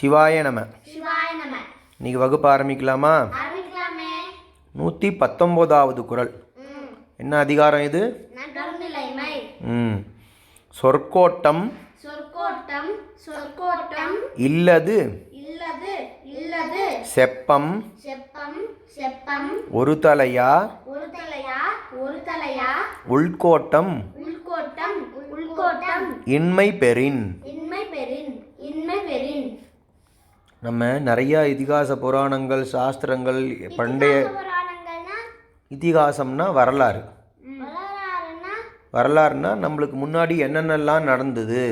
சிவாய நம. இன்னைக்கு வகுப்பு ஆரம்பிக்கலாமா? நூற்றி பத்தொம்போதாவது குரல். என்ன அதிகாரம் இது? ம். சொற்கோட்டம் இல்லது. இல்லது இல்லது. செப்பம் செப்பம் செப்பம். ஒரு தலையா? ஒரு தலையா? ஒரு தலையா? உள்கோட்டம். இன்மை பெறின் இன்மை பெறின் நம்ம நிறைய இதிகாச புராணங்கள் சாஸ்திரங்கள் பண்டைய இதிகாசம்னா வரலாறு. வரலாறுனா? நம்மளுக்கு முன்னாடி என்னென்னலாம் நடந்தது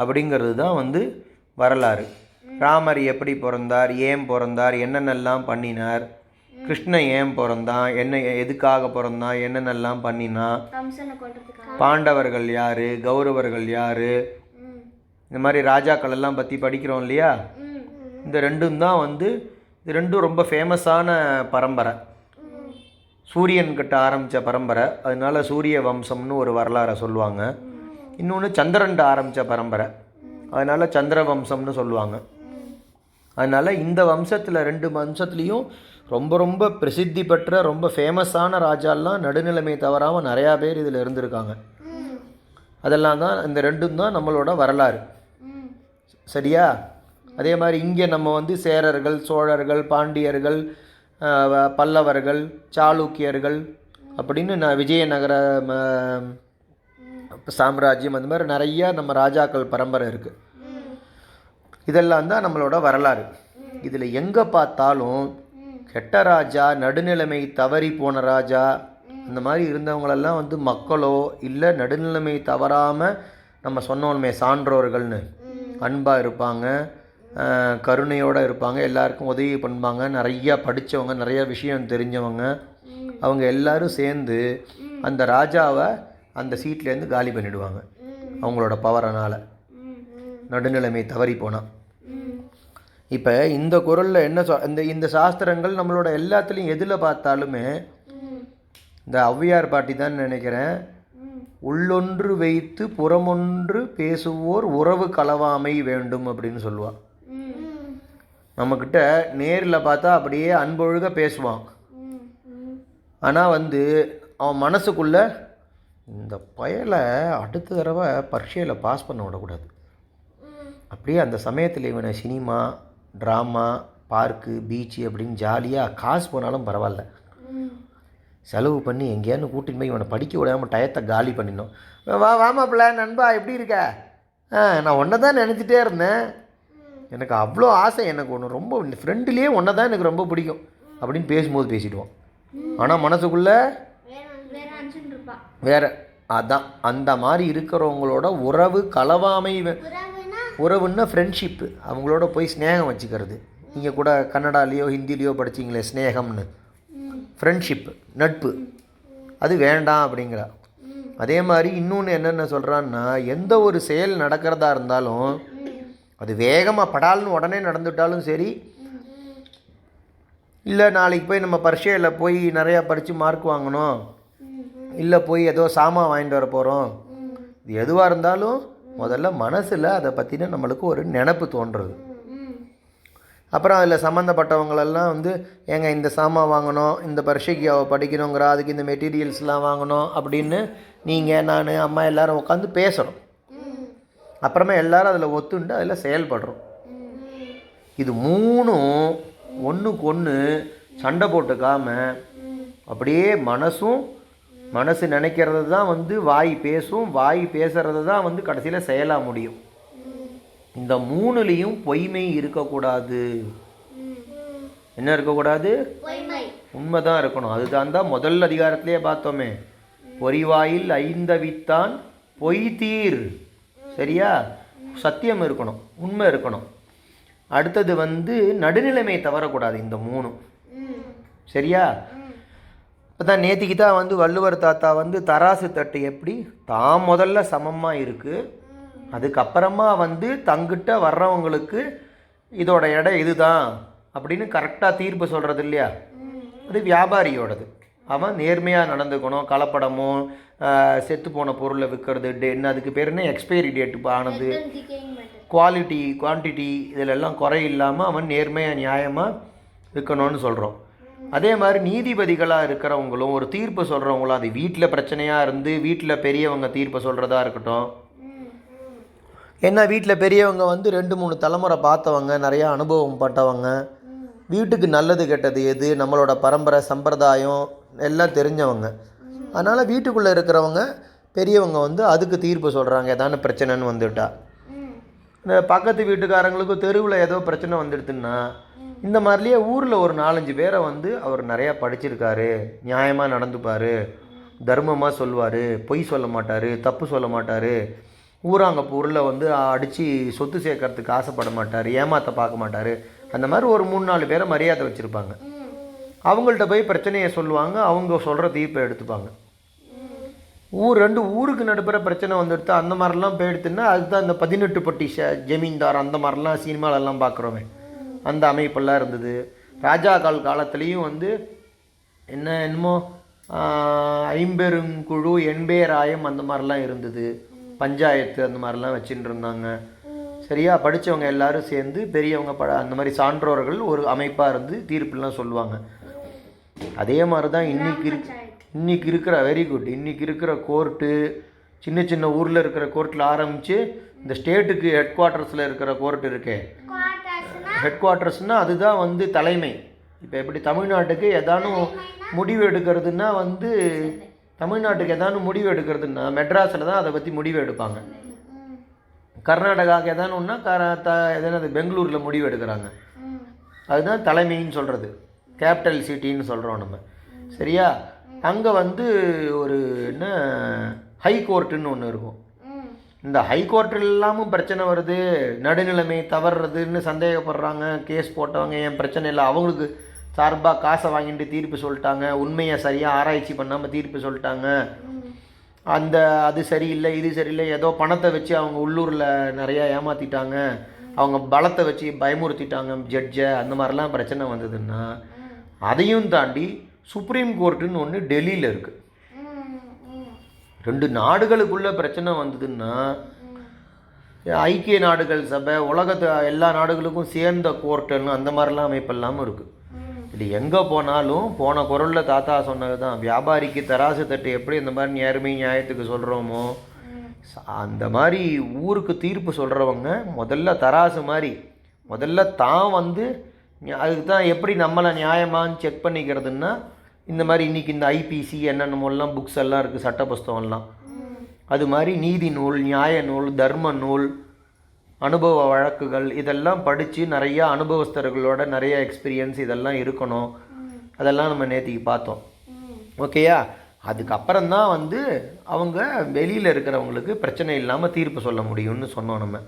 அப்படிங்கிறது தான் வந்து வரலாறு. ராமர் எப்படி பிறந்தார் ஏன் பிறந்தார் என்னென்னலாம் பண்ணினார் கிருஷ்ணன் ஏன் பிறந்தான் என்ன எதுக்காக பிறந்தான் என்னென்னலாம் பண்ணினான் பாண்டவர்கள் யார் கௌரவர்கள் யார்? இந்த மாதிரி ராஜாக்கள் எல்லாம் பற்றி படிக்கிறோம் இல்லையா? இந்த ரெண்டும் தான் வந்து இது ரெண்டும் ரொம்ப ஃபேமஸான பரம்பரை. சூரியன் கிட்ட ஆரம்பித்த பரம்பரை அதனால சூரிய வம்சம்னு ஒரு வரலாறை சொல்லுவாங்க. இன்னொன்று சந்திரன்ட்ட ஆரம்பித்த பரம்பரை அதனால சந்திர வம்சம்னு சொல்லுவாங்க. அதனால் இந்த வம்சத்தில் ரெண்டு வம்சத்துலேயும் ரொம்ப ரொம்ப பிரசித்தி பெற்ற ரொம்ப ஃபேமஸான ராஜாலாம் நடுநிலைமை தவறாமல் நிறையா பேர் இதில் இருந்திருக்காங்க. அதெல்லாம் தான் இந்த ரெண்டும் தான் நம்மளோட வரலாறு. சரியா? அதே மாதிரி இங்கே நம்ம வந்து சேரர்கள் சோழர்கள் பாண்டியர்கள் பல்லவர்கள் சாளுக்கியர்கள் அப்படின்னு நான் விஜயநகர ம, சாம்ராஜ்யம் அந்த மாதிரி நிறையா நம்ம ராஜாக்கள் பரம்பரை இருக்குது இதெல்லாம் தான் நம்மளோட வரலாறு. இதில் எங்கே பார்த்தாலும் கெட்ட ராஜா நடுநிலைமை தவறி போன ராஜா அந்த மாதிரி இருந்தவங்களெல்லாம் வந்து மக்களோ இல்லை நடுநிலைமை தவறாமல் நம்ம சொன்னோமே சான்றோர்கள்னு. அன்பாக இருப்பாங்க. கருணையோடு இருப்பாங்க எல்லாருக்கும் உதவி பண்ணுவாங்க. நிறையா படித்தவங்க நிறையா விஷயம் தெரிஞ்சவங்க. அவங்க எல்லாரும் சேர்ந்து அந்த ராஜாவை அந்த சீட்லேருந்து காலி பண்ணிவிடுவாங்க அவங்களோட பவரனால். நடுநிலைமை தவறி போனால் இப்போ இந்த குரலில் என்ன இந்த இந்த சாஸ்திரங்கள் நம்மளோட எல்லாத்துலேயும் எதில் பார்த்தாலுமே இந்த ஔவையார் பாட்டி தான் நினைக்கிறேன். உள்ளொன்று வைத்து புறமொன்று பேசுவோர் உறவு கலவாமை வேண்டும் அப்படின்னு சொல்லுவாள் நம்மக்கிட்ட நேரில் பார்த்தா அப்படியே அன்பொழுக பேசுவான். ஆனால் வந்து அவன் மனசுக்குள்ள இந்த பயலை அடுத்த தடவை பரீட்சையில் பாஸ் பண்ண விடக்கூடாது. அப்படியே அந்த சமயத்தில் இவனை சினிமா ட்ராமா பார்க்கு பீச்சு அப்படின்னு ஜாலியாக காசு போனாலும் பரவாயில்ல. செலவு பண்ணி எங்கேயானு கூட்டின்னு போய் இவனை படிக்க விடாமல் டயத்தை காலி பண்ணிடணும். வா வாமாப்பிள்ள நண்பா எப்படி இருக்க? ஆ நான் ஒன்றை தான் நினச்சிட்டே இருந்தேன். எனக்கு அவ்வளோ ஆசை எனக்கு ஒன்று ரொம்ப ஃப்ரெண்டுலேயே ஒன்றை தான் எனக்கு ரொம்ப பிடிக்கும். அப்படின்னு பேசும்போது பேசிடுவோம். ஆனால் மனசுக்குள்ளே வேற அதான் அந்த மாதிரி இருக்கிறவங்களோட உறவு கலவாமை வே- உறவுன்னா ஃப்ரெண்ட்ஷிப்பு அவங்களோட போய் ஸ்நேகம் வச்சுக்கிறது. நீங்கள் கூட கன்னடாலேயோ ஹிந்திலேயோ படிச்சிங்களே ஸ்நேகம்னு ஃப்ரெண்ட்ஷிப்பு நட்பு. அது வேண்டாம் அப்படிங்கிறா. அதே மாதிரி இன்னொன்று என்னென்ன சொல்கிறான்னா எந்த ஒரு செயல் நடக்கிறதா இருந்தாலும் அது வேகமாக படால்னு உடனே நடந்துட்டாலும் சரி. இல்லை நாளைக்கு போய் நம்ம பரீட்சையில் போய் நிறையா படித்து மார்க் வாங்கணும். இல்லை போய் ஏதோ சாமான் வாங்கிட்டு வர போகிறோம் இது எதுவாக இருந்தாலும் முதல்ல மனசில் அதை பற்றின நம்மளுக்கு ஒரு நினப்பு தோன்றுறது அப்புறம் அதில் சம்மந்தப்பட்டவங்களெல்லாம் வந்து ஏங்க இந்த சாமான் வாங்கணும் இந்த பரீட்சைக்கு அவள் படிக்கணுங்கிற அதுக்கு இந்த மெட்டீரியல்ஸ்லாம் வாங்கணும் அப்படின்னு நீங்கள் நான் அம்மா எல்லோரும் உட்காந்து பேசுகிறோம் அப்புறமா எல்லாரும் அதில் ஒத்துண்டு அதில் செயல்படுறோம். இது மூணும் ஒன்றுக்கு ஒன்று சண்டை போட்டுக்காம அப்படியே மனசும் மனசு நினைக்கிறது தான் வந்து வாய் பேசும் வாய் பேசுறது தான் வந்து கடைசியில் செயலாக முடியும். இந்த மூணுலேயும் பொய்மை இருக்கக்கூடாது. என்ன இருக்கக்கூடாது? பொய்மை. உண்மைதான் இருக்கணும். அதுதான் தான் முதல் அதிகாரத்திலேயே பார்த்தோமே. பொறிவாயில் ஐந்தவித்தான் பொய் தீர். சரியா? சத்தியம் இருக்கணும் உண்மை இருக்கணும். அடுத்தது வந்து நடுநிலைமை தவறக்கூடாது இந்த மூணும். சரியா? இப்போ தான் நேத்திக்கு தான் வந்து வள்ளுவர் தாத்தா வந்து தராசு தட்டு எப்படி? தான் முதல்ல சமமாக இருக்குது அதுக்கப்புறமா வந்து தங்கிட்ட வர்றவங்களுக்கு இதோட எடை இதுதான் அப்படின்னு கரெக்டாக தீர்ப்பு சொல்கிறது இல்லையா? அது வியாபாரியோடது. அவன் நேர்மையாக நடந்துக்கணும் கலப்படமோ செத்து போன பொருளை விற்கிறது டே என்ன அதுக்கு பேர் என்ன? எக்ஸ்பைரி டேட்டு ஆனது. குவாலிட்டி குவான்டிட்டி இதிலெல்லாம் குறை இல்லாமல் அவன் நேர்மையாக நியாயமாக விற்கணும்னு சொல்கிறோம் அதே மாதிரி நீதிபதிகளாக இருக்கிறவங்களும் ஒரு தீர்ப்பு சொல்கிறவங்களும் அது வீட்டில் பிரச்சனையாக இருந்து வீட்டில் பெரியவங்க தீர்ப்பு சொல்கிறதா இருக்கட்டும். ஏன்னா வீட்டில் பெரியவங்க வந்து ரெண்டு மூணு தலைமுறை பார்த்தவங்க நிறையா அனுபவம் பட்டவங்க. வீட்டுக்கு நல்லது கெட்டது எது? நம்மளோட பரம்பரை சம்பிரதாயம் எல்லாம் தெரிஞ்சவங்க. அதனால் வீட்டுக்குள்ளே இருக்கிறவங்க பெரியவங்க வந்து அதுக்கு தீர்ப்பு சொல்கிறாங்க ஏதான பிரச்சனைன்னு வந்துட்டா. இந்த பக்கத்து வீட்டுக்காரங்களுக்கு தெருவில் ஏதோ பிரச்சனை வந்துடுதுன்னா இந்த மாதிரிலேயே ஊரில் ஒரு நாலஞ்சு பேரை வந்து அவர் நிறையா படிச்சிருக்காரு நியாயமாக நடந்துப்பார் தர்மமாக சொல்லுவார் பொய் சொல்ல மாட்டார் தப்பு சொல்ல மாட்டார் ஊராங்க பொருளை வந்து அடித்து சொத்து சேர்க்கறதுக்கு ஆசைப்பட மாட்டார் ஏமாற்ற பார்க்க மாட்டார் அந்த மாதிரி ஒரு மூணு நாலு பேரை மரியாதை வச்சுருப்பாங்க. அவங்கள்ட்ட போய் பிரச்சனையை சொல்லுவாங்க அவங்க சொல்கிற தீர்ப்பை எடுத்துப்பாங்க. ஊர் ரெண்டு ஊருக்கு நடுப்புற பிரச்சனை வந்துடுத்து அந்த மாதிரிலாம் போயிடுத்துன்னா அதுதான் இந்த பதினெட்டு பட்டி ஷ ஜமீன்தார் அந்த மாதிரிலாம் சினிமாலெல்லாம் பார்க்குறோமே அந்த அமைப்பெல்லாம் இருந்தது. ராஜா கால் காலத்துலேயும் வந்து என்ன என்னமோ ஆஹ், ஐம்பெருங்குழு எண்பேராயம் அந்த மாதிரிலாம் இருந்தது. பஞ்சாயத்து அந்த மாதிரிலாம் வச்சுட்டு இருந்தாங்க. சரியா? படித்தவங்க எல்லாரும் சேர்ந்து பெரியவங்க ப அந்த மாதிரி சான்றோர்கள் ஒரு அமைப்பாக இருந்து தீர்ப்புலாம் சொல்லுவாங்க. அதே மாதிரி தான் இன்னைக்கு இருக்கு இன்னைக்கு இருக்கிற வெரி குட் இன்னைக்கு இருக்கிற கோர்ட்டு சின்ன சின்ன ஊரில் இருக்கிற கோர்ட்டில் ஆரம்பித்து இந்த ஸ்டேட்டுக்கு ஹெட் குவார்ட்டர்ஸில் இருக்கிற கோர்ட் இருக்கே. ஹெட் குவார்ட்டர்ஸ்னால் அதுதான் வந்து தலைமை. இப்போ எப்படி தமிழ்நாட்டுக்கு ஏதானும் முடிவு எடுக்கிறதுனா வந்து தமிழ்நாட்டுக்கு ஏதானும் முடிவு எடுக்கிறதுனா மெட்ராஸில் தான் அதை பற்றி முடிவு எடுப்பாங்க. கர்நாடகாவுக்கு ஏதானும்னா கர த எதனது பெங்களூரில் முடிவு எடுக்கிறாங்க. அதுதான் தலைமைன்னு சொல்கிறது கேபிட்டல் சிட்டின்னு சொல்கிறோம் நம்ம. சரியா? அங்கே வந்து ஒரு என்ன ஹை கோர்ட்டுன்னு ஒன்று இருக்கும். இந்த ஹை இல்லாமல் பிரச்சனை வருது நடுநிலைமை தவறுறதுன்னு சந்தேகப்படுறாங்க கேஸ் போட்டவங்க ஏன் பிரச்சனை இல்லை? அவங்களுக்கு சார்பாக காசை வாங்கிட்டு தீர்ப்பு சொல்லிட்டாங்க உண்மையை சரியாக ஆராய்ச்சி பண்ணாமல் தீர்ப்பு சொல்லிட்டாங்க. அந்த அது சரியில்லை இது சரியில்லை ஏதோ பணத்தை வச்சு அவங்க உள்ளூரில் நிறையா ஏமாற்றிட்டாங்க அவங்க பலத்தை வச்சு பயமுறுத்திட்டாங்க ஜட்ஜை அந்த மாதிரிலாம் பிரச்சனை வந்ததுன்னா அதையும் தாண்டி சுப்ரீம் கோர்ட்டுன்னு ஒன்று டெல்லியில் இருக்குது ரெண்டு நாடுகளுக்குள்ள பிரச்சனை வந்ததுன்னா ஐக்கிய நாடுகள் சபை உலகத்து எல்லா நாடுகளுக்கும் சேர்ந்த கோர்ட்டுன்னு அந்த மாதிரிலாம் அமைப்பெல்லாமும் இருக்குது இது எங்கே போனாலும் போன குரலில் தாத்தா சொன்னது தான் வியாபாரிக்கு தராசு தட்டு எப்படி இந்த மாதிரி நேர்மை நியாயத்துக்கு சொல்கிறோமோ அந்த மாதிரி ஊருக்கு தீர்ப்பு சொல்கிறவங்க முதல்ல தராசு மாதிரி முதல்ல தான் வந்து அதுக்கு தான் எப்படி நம்மளை நியாயமானு செக் பண்ணிக்கிறதுன்னா இந்த மாதிரி இன்றைக்கி இந்த ஐபிசி என்னென்னமோலாம் புக்ஸ் எல்லாம் இருக்குது சட்ட புஸ்தகம்லாம். அது மாதிரி நீதி நூல் நியாய நூல் தர்ம நூல் அனுபவ வழக்குகள் இதெல்லாம் படித்து நிறையா அனுபவஸ்தர்களோட நிறைய எக்ஸ்பீரியன்ஸ் இதெல்லாம் இருக்கணும். அதெல்லாம் நம்ம நேற்றுக்கு பார்த்தோம். ஓகேயா அதுக்கப்புறம் தான் வந்து அவங்க வெளியில் இருக்கிறவங்களுக்கு பிரச்சனை இல்லாமல் தீர்ப்பு சொல்ல முடியும்னு சொன்னோம் நம்ம.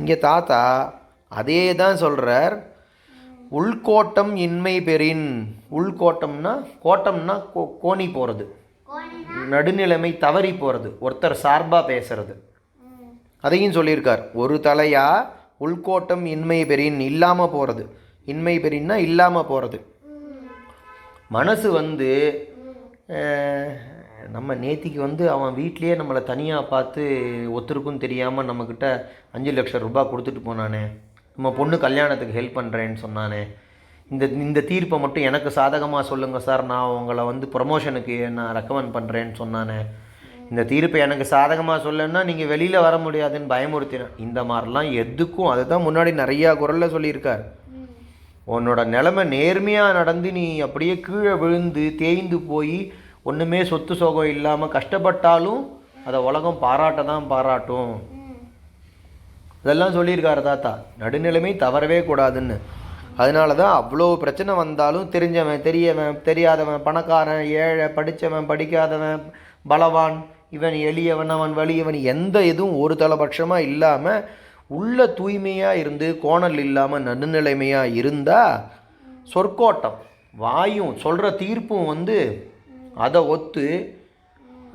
இங்கே தாத்தா அதே தான் சொல்கிறார் உள்கோட்டம் இன்மை பெறின். உள்கோட்டம்னா கோட்டம்னா கோ கோணி போகிறது நடுநிலைமை தவறி போகிறது ஒருத்தர் சார்பாக பேசுறது. அதையும் சொல்லியிருக்கார். ஒரு தலையா உள்கோட்டம் இன்மை பெறின் இல்லாமல் போகிறது இன்மை பெறின்னா இல்லாமல் போகிறது மனசு வந்து நம்ம நேத்திக்கு வந்து அவன் வீட்லேயே நம்மளை தனியாக பார்த்து ஒருத்தருக்கும் தெரியாமல் நம்மக்கிட்ட அஞ்சு லட்சம் ரூபாய் கொடுத்துட்டு போனானே. நம்ம பொண்ணு கல்யாணத்துக்கு ஹெல்ப் பண்ணுறேன்னு சொன்னானே. இந்த இந்த தீர்ப்பை மட்டும் எனக்கு சாதகமாக சொல்லுங்கள் சார். நான் உங்களை வந்து ப்ரொமோஷனுக்கு நான் ரெக்கமெண்ட் பண்ணுறேன்னு சொன்னானே. இந்த தீர்ப்பை எனக்கு சாதகமாக சொல்லுன்னா நீங்கள் வெளியில் வர முடியாதுன்னு பயமுறுத்தினேன் இந்த மாதிரிலாம் எதுக்கும் அதுதான் முன்னாடி நிறையா குரலில் சொல்லியிருக்கார். உன்னோட நிலைமை நேர்மையாக நடந்து நீ அப்படியே கீழே விழுந்து தேய்ந்து போய் ஒன்றுமே சொத்து சோகம் இல்லாமல் கஷ்டப்பட்டாலும் அதை உலகம் பாராட்ட தான் பாராட்டும். இதெல்லாம் சொல்லியிருக்காரு தாத்தா. நடுநிலைமை தவறவே கூடாதுன்னு. அதனால தான் அவ்வளோ பிரச்சனை வந்தாலும் தெரிஞ்சவன் தெரியவன் தெரியாதவன் பணக்காரன் ஏழை படித்தவன் படிக்காதவன் பலவான் இவன் எளியவன் அவன் வலியவன் எந்த இதுவும் ஒரு தலைபட்சமாக இல்லாமல் உள்ள தூய்மையாக இருந்து கோணல் இல்லாமல் நடுநிலைமையாக இருந்தால் சொற்கோட்டம் வாயும் சொல்கிற தீர்ப்பும் வந்து அதை ஒத்து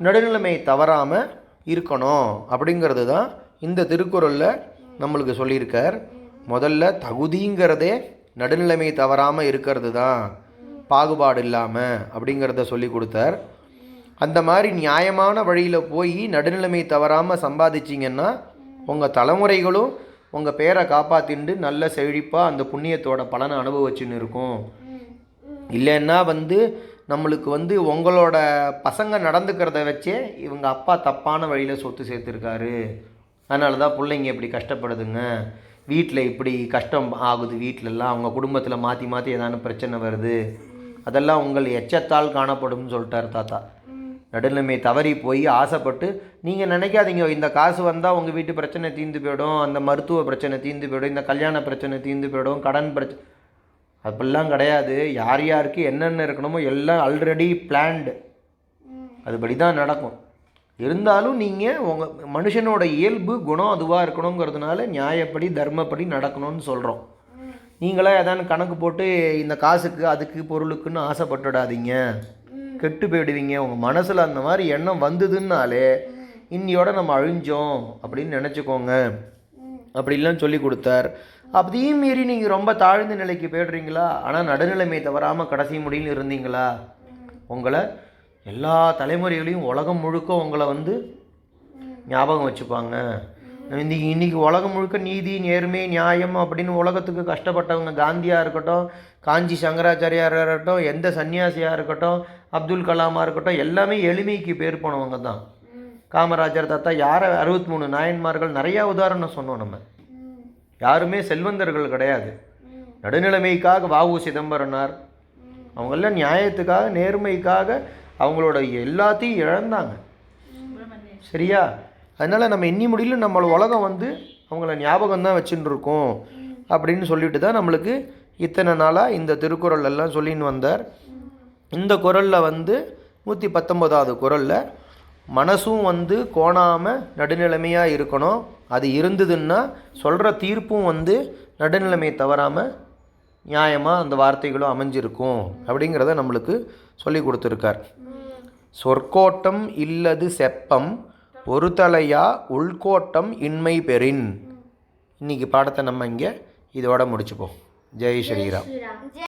நடுநிலைமை தவறாமல் இருக்கணும். அப்படிங்கிறது தான் இந்த திருக்குறளில் நம்மளுக்கு சொல்லியிருக்கார் முதல்ல தகுதிங்கிறதே நடுநிலைமை தவறாமல் இருக்கிறது தான் பாகுபாடு இல்லாமல் அப்படிங்கிறத சொல்லி கொடுத்தார். அந்த மாதிரி நியாயமான வழியில் போய் நடுநிலைமை தவறாமல் சம்பாதிச்சிங்கன்னா உங்கள் தலைமுறைகளும் உங்கள் பேரை காப்பாற்றிண்டு நல்ல செழிப்பாக அந்த புண்ணியத்தோட பலனை அனுபவிச்சுன்னு இருக்கும். இல்லைன்னா வந்து நம்மளுக்கு வந்து உங்களோட பசங்க நடந்துக்கிறத வச்சே இவங்க அப்பா தப்பான வழியில் சொத்து சேர்த்துருக்காரு. அதனால தான் பிள்ளைங்க இப்படி கஷ்டப்படுதுங்க. வீட்டில் இப்படி கஷ்டம் ஆகுது வீட்டிலலாம் அவங்க குடும்பத்தில் மாற்றி மாற்றி ஏதான பிரச்சனை வருது. அதெல்லாம் உங்கள் எச்சத்தால் காணப்படும்னு சொல்லிட்டார் தாத்தா. நடுநிலைமை தவறி போய் ஆசைப்பட்டு நீங்கள் நினைக்காதீங்க இந்த காசு வந்தால் உங்கள் வீட்டு பிரச்சனை தீர்ந்து போயிடும் அந்த மருத்துவ பிரச்சனை தீர்ந்து போயிடும் இந்த கல்யாண பிரச்சனை தீர்ந்து போயிடும் கடன் பிரச்சனை அப்படிலாம் கிடையாது. யார் யாருக்கு என்னென்ன இருக்கணுமோ எல்லாம் ஆல்ரெடி பிளான்டு அதுபடி தான் நடக்கும். இருந்தாலும் நீங்கள் உங்கள் மனுஷனோட இயல்பு குணம் அதுவாக இருக்கணுங்கிறதுனால நியாயப்படி தர்மப்படி நடக்கணும்னு சொல்கிறோம் நீங்களா ஏதாவது கணக்கு போட்டு இந்த காசுக்கு அதுக்கு பொருளுக்குன்னு ஆசைப்பட்டுடாதீங்க. கெட்டு போயிடுவீங்க. உங்கள் மனசில் அந்த மாதிரி எண்ணம் வந்ததுன்னாலே இன்னியோட நம்ம அழிஞ்சோம் அப்படின்னு நினச்சிக்கோங்க. அப்படிலாம் சொல்லி கொடுத்தார். அதையும் மீறி நீங்கள் ரொம்ப தாழ்ந்த நிலைக்கு போயிடுறீங்களா? ஆனால் நடுநிலைமை தவறாமல் கடைசி முடியில் இருந்தீங்களா? உங்களை எல்லா தலைமுறைகளையும் உலகம் முழுக்க உங்களை வந்து ஞாபகம் வச்சுப்பாங்க. இன்னைக்கு இன்றைக்கி உலகம் முழுக்க நீதி நேர்மை நியாயம் அப்படின்னு உலகத்துக்கு கஷ்டப்பட்டவங்க காந்தியாக இருக்கட்டும் காஞ்சி சங்கராச்சாரியாராக இருக்கட்டும் எந்த சன்னியாசியாக இருக்கட்டும் அப்துல் கலாமாக இருக்கட்டும் எல்லாமே எளிமைக்கு பேர் போனவங்க தான். காமராஜர் தாத்தா யாரை அறுபத்தி மூணு நாயன்மார்கள் நிறையா உதாரணம் சொன்னோம் நம்ம. யாருமே செல்வந்தர்கள் கிடையாது. நடுநிலைமைக்காக வாவு சிதம்பரனார். அவங்கெல்லாம் நியாயத்துக்காக நேர்மைக்காக அவங்களோட எல்லாத்தையும் இழந்தாங்க. சரியா? அதனால் நம்ம எண்ணி முடியல நம்மளோட உலகம் வந்து அவங்கள ஞாபகம் தான் வச்சுட்டு இருக்கோம் அப்படின்னு சொல்லிட்டு தான் நம்மளுக்கு இத்தனை நாளாக இந்த திருக்குறள் எல்லாம் சொல்லின்னு வந்தார். இந்த குரலில் வந்து நூற்றி பத்தொம்போதாவது குறளில் மனசும் வந்து கோணாமல் நடுநிலைமையாக இருக்கணும். அது இருந்ததுன்னா சொல்கிற தீர்ப்பும் வந்து நடுநிலைமை தவறாமல் நியாயமாக அந்த வார்த்தைகளும் அமைஞ்சிருக்கும் அப்படிங்கிறத நம்மளுக்கு சொல்லி கொடுத்துருக்கார். சொற்கோட்டம் இல்லது செப்பம் ஒரு தலையா உள்கோட்டம் இன்மை பெறின். இன்னைக்கு பாடத்தை நம்ம இங்கே இதோட முடிச்சுப்போம். ஜெய் ஸ்ரீராம். ஸ்ரீராம்.